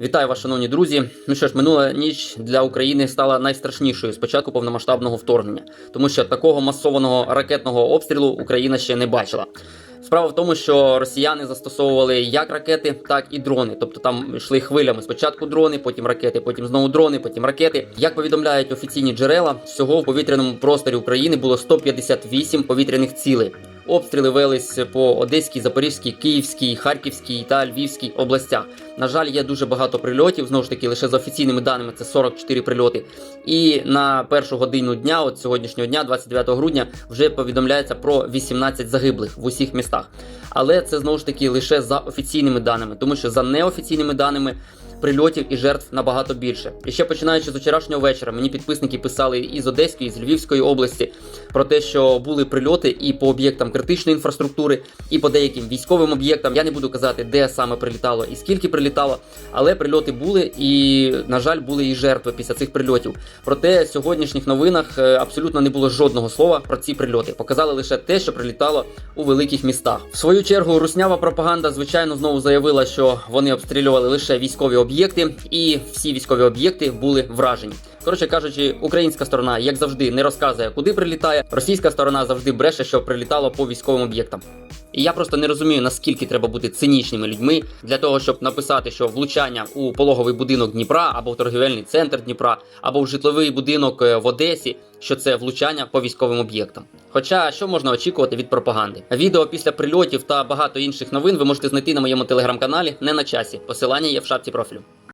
Вітаю вас, шановні друзі. Ну що ж, минула ніч для України стала найстрашнішою з початку повномасштабного вторгнення, тому що такого масованого ракетного обстрілу Україна ще не бачила. Справа в тому, що росіяни застосовували як ракети, так і дрони. Тобто там йшли хвилями. Спочатку дрони, потім ракети, потім знову дрони, потім ракети. Як повідомляють офіційні джерела, всього в повітряному просторі України було 158 повітряних цілей. Обстріли велись по Одеській, Запорізькій, Київській, Харківській та Львівській областях. На жаль, є дуже багато прильотів. Знову ж таки, лише за офіційними даними це 44 прильоти. І на першу годину дня, от сьогоднішнього дня, 29 грудня, вже повідомляється про 18 загиблих в усіх містах. Але це знову ж таки лише за офіційними даними, тому що за неофіційними даними. Прильотів і жертв набагато більше. І ще починаючи з вчорашнього вечора, мені підписники писали із Одеської, з Львівської області про те, що були прильоти і по об'єктам критичної інфраструктури, і по деяким військовим об'єктам. Я не буду казати, де саме прилітало і скільки прилітало, але прильоти були, і на жаль, були і жертви після цих прильотів. Проте в сьогоднішніх новинах е, абсолютно не було жодного слова про ці прильоти. Показали лише те, що прилітало у великих містах. В свою чергу руснява пропаганда, звичайно, знову заявила, що вони обстрілювали лише військові об'єкти, і всі військові об'єкти були вражені. Коротше кажучи, українська сторона, як завжди, не розказує, куди прилітає. Російська сторона завжди бреше, що прилітало по військовим об'єктам. І я просто не розумію, наскільки треба бути цинічними людьми для того, щоб написати, що влучання у пологовий будинок Дніпра або в торгівельний центр Дніпра, або в житловий будинок е, в Одесі, що це влучання по військовим об'єктам. Хоча що можна очікувати від пропаганди? Відео після прильотів та багато інших новин ви можете знайти на моєму телеграм-каналі не на часі. Посилання є в шапці профілю.